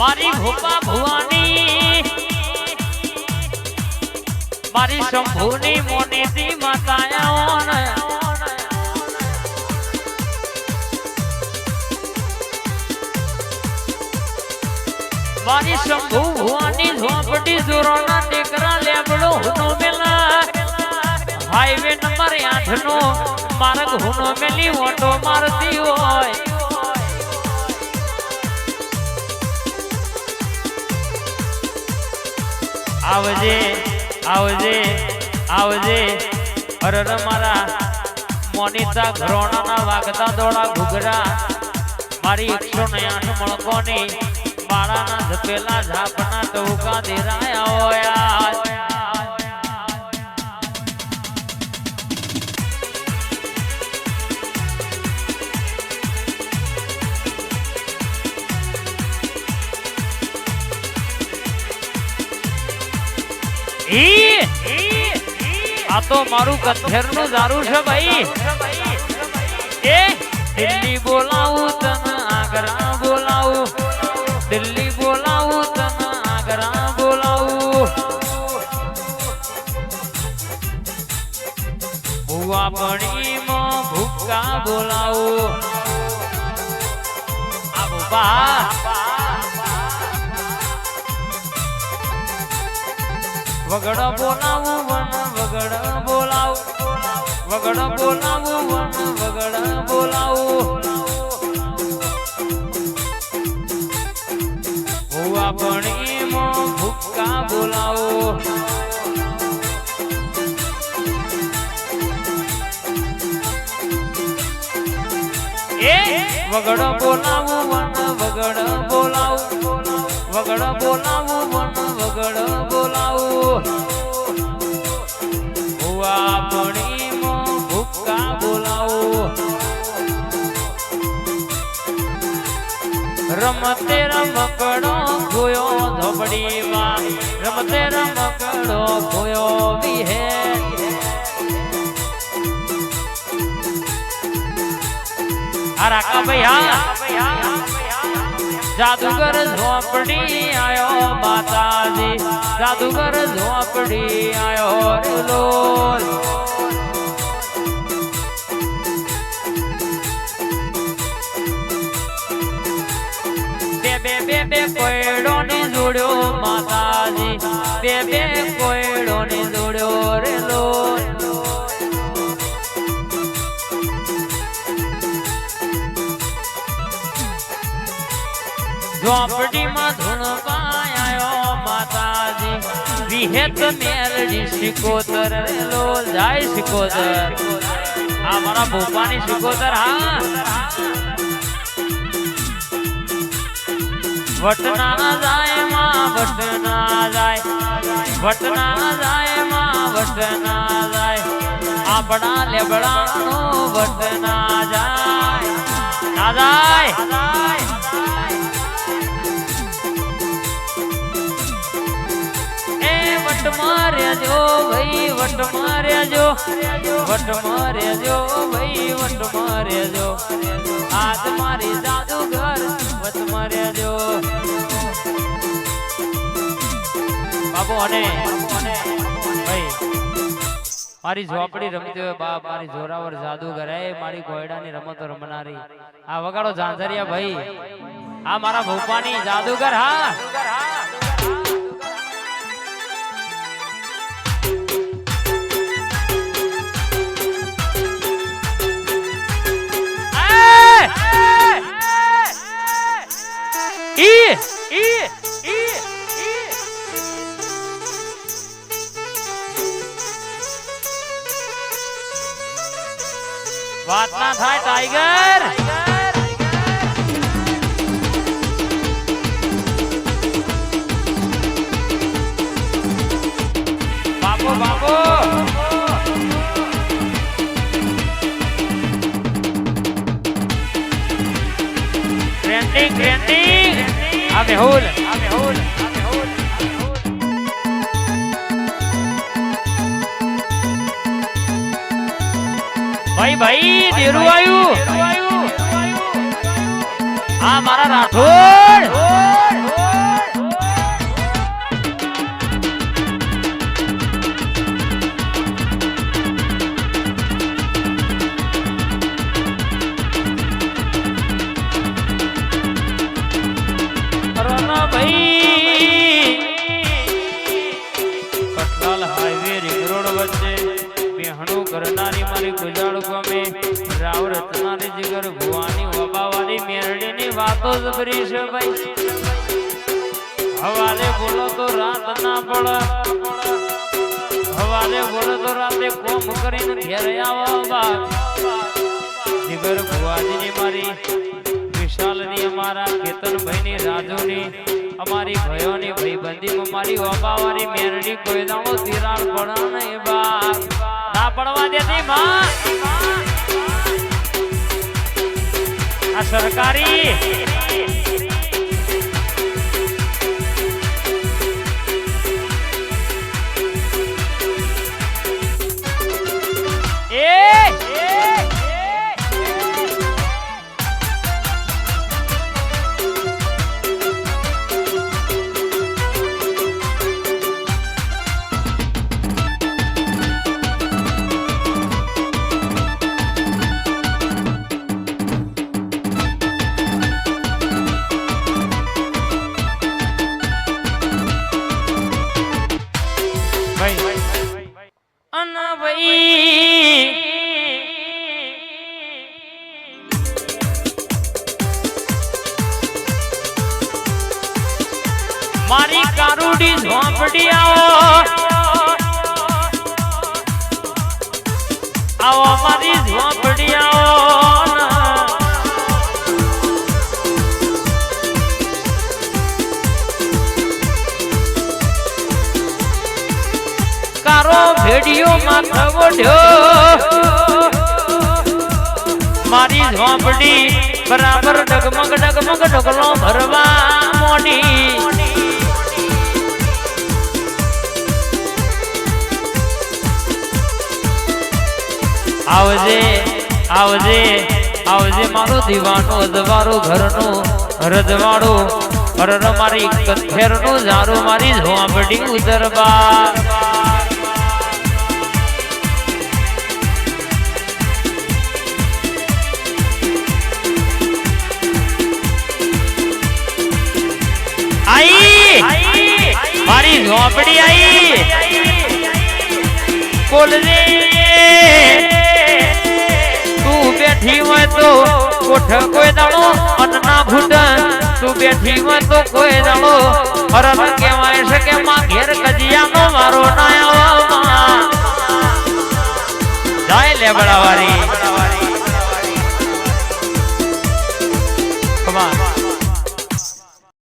મારી ભૂપા ભુવાની, મારી શંભુની મોનીતી માતાયાઓ ને મારી શંભુ ભુવાની ઝોપડી જોરોના દીકરા લેબડો હુનો મેલા. હાઈવે નંબર આઠ નો માર્ગ હુનો મેલી, ઓટો મારતી હોય. આવજે આવજે આવજે. અરર મારા મોનિતા ઘરોણાના વાગતા દોડા ઘૂઘરા. મારી એકસો ને આઠ મણકોની માળાના ધપેલા ઝાપના ટહુકા દેરાયા હોય આ તો મારું કથેરનું દારૂ છે ભાઈ. એ દિલ્હી બોલાવું, તને આગરા બોલાવું. દિલ્હી બોલાવું, તને આગરા બોલાવું. ભુવા પણીમાં ભૂકા બોલાવું. આ વગડ બોલાવું, વન વગડ બોલાવું. વગડ બોલાવું, વન વગડ બોલાવું. ભુવા પણીમાં ભૂકા બોલાવો. એ વગડ બોલાવું, વન વગડ બોલાવું. વગડ બોલાવું મન વગડ બોલાવું. ભુવા બોલાવું. રમતે રમકડો ખોયો ધોબડીમાં. રમતે રમકડો ખોયો વિહે. આ રાકા ભાઈ હા જાદુગર ઝોપડી આયો માતાજી. જાદુગર ઝોપડી આયો રે લોલ. બે બે બે બે કોયડો ને જોડ્યો માતાજી. બે બે કોયડો ઝોપડીમાં ધૂણવા આયો માતાજી. વિહેત મેલડી શિકોતર લોલ જાય શિકોતર. હા, મારા ભોપાની શિકોતર, હા. વટના જાય માં, વટના જાય. વટના જાય માં, વટના જાય. આપણા લેબડાનો વટના જાય. ના જાય. વટ માર્યા જો ભાઈ, વટ માર્યા જો. વટ માર્યા જો ભાઈ, વટ માર્યા જો. હાથ મારી જાદુગર વટ માર્યા જો. બાબુ અને ભાઈ, મારી ઝોપડી રમતી હોય બાપ, મારી જોરાવર જાદુગર. એ મારી ગોયડાની રમતો રમનારી. આ વગાડો ઝાંઝરિયા ભાઈ. આ મારા ભોપાની જાદુગર, હા. વાત ના થાય ટાઈગર બાપો બાપો. ટ્રેન્ડિંગ ટ્રેન્ડિંગ આ મેહુલ આ ભાઈ ભાઈ દેરું આવ્યું. આ મારા રાઠોડ. બેહણું કરનારી મારી ગુજાળ ગમે. રાવ રત્નારી જીગર ભુવાની વબાવાની મેરડીની વાતો જબરી છે ભાઈ. હવારે બોલો તો રાત ના પડે હવારે બોલો તો રાતે કોમ કરીને ઘેર આવો બા જીગર ભુવાજીની મારી વિશાલની, અમારા કેતનભાઈની, રાજુની, અમારી ભયોની, ભાઈબંધીમાં મારી ઓબાવાળી મેરડી કોઈ દાણો તિરાણ પડે નહીં બા ના પડવા દેતી માં. આ સરકારી મારી કારુડી ઝોંપડી આવો. આવો મારી ઝોંપડી આવો. કારો ભેડિયો માથે ઓઢ્યો મારી ઝોંપડી બરાબર ડગમગ ડગમગ ડગલો ભરવા મોડી આવજે આવજે આવજે મારો દીવાનો અજવારો ઘરનો રજવાડો અરર મારી કથેરનો જારો મારી ઝોંપડી ઉતરવા આઈ, મારી ઝોપડી આઈ. બોલ રે બેઠી હોય તો કોઠ કોઈ દાડો? અન્ના ભૂટ તું બેઠી હોય તો કોઈ દાડો? અરબ કેવાય છે કે માં ઘેર કજિયાનો મારો નાયો જાય લે બળાવારી કમા